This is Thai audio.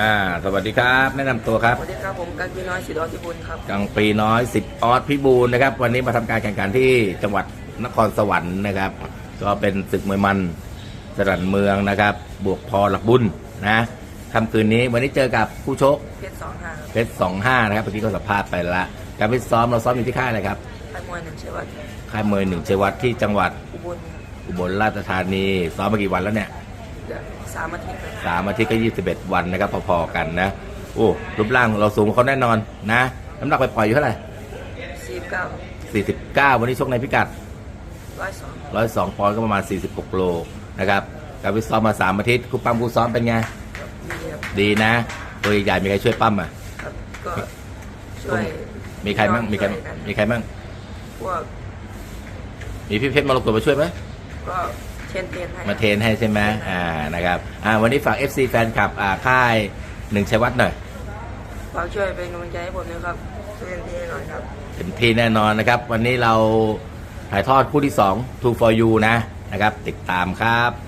อ่า สวัสดีครับ แนะนำตัวครับ สวัสดีครับผมกันพี่น้อยสิทธิ์อธิบุญครับ กังปีน้อยสิบออสพิบูลนะครับ วันนี้มาทำการแข่งขันที่จังหวัดนครสวรรค์นะครับ ก็เป็นศึกมวยมันสรันเมืองนะครับ บวกพอหลักบุญนะค่ำคืนนี้วันนี้เจอกับผู้ชกเพชรสองห้าเพชรสองห้านะครับเมื่อกี้ก็สัมภาษณ์ไปละการไปซ้อมเราซ้อมอยู่ที่ค่ายอะไรครับไอ้มวยหนึ่งเชื่อว่าค่ายมวยหนึ่งเชยวัดที่จังหวัดอุบลอุบลราชธานีซ้อมมากี่วันแล้วเนี่ยเดือน สามอาทิตย์ครับสามอาทิตย์ก็ยี่สิบเอ็ดวันนะครับพอๆกันนะโอ้รูปร่างเราสูงกว่าเขาแน่นอนนะน้ำหนักไปปล่อยๆอยู่เท่าไหร่สี่เก้าสี่สิบเก้าวันนี้ชกในพิกัดร้อยสองร้อยสองปอนด์ก็ประมาณสี่สิบหกโลนะครับการวิซ้อมมาสามอาทิตย์ครูปั้มครูซ้อมเป็นไง ดีครับดีนะ ตัวใหญ่ๆมีใครช่วยปั้มอะครับก็ช่วยมีใครบ้างมีใครช่วยกันมีใครบ้างพวกมีพี่เพชรมรกตมาช่วยไหมก็ เชนเตียนให้มาเทรนให้ใช่ไหมอ่านะครับอ่าวันนี้ฝาก FC แฟนคลับอ่าค่ายหนึ่งชัยวัฒน์หน่อยฝากช่วยเป็นกำลังใจให้ผมด้วยครับช่วยเต็มที่หน่อยครับเต็มที่แน่นอนนะครับ วันนี้เราถ่ายทอดคู่ที่ 2 Two for You นะนะครับ ติดตามครับ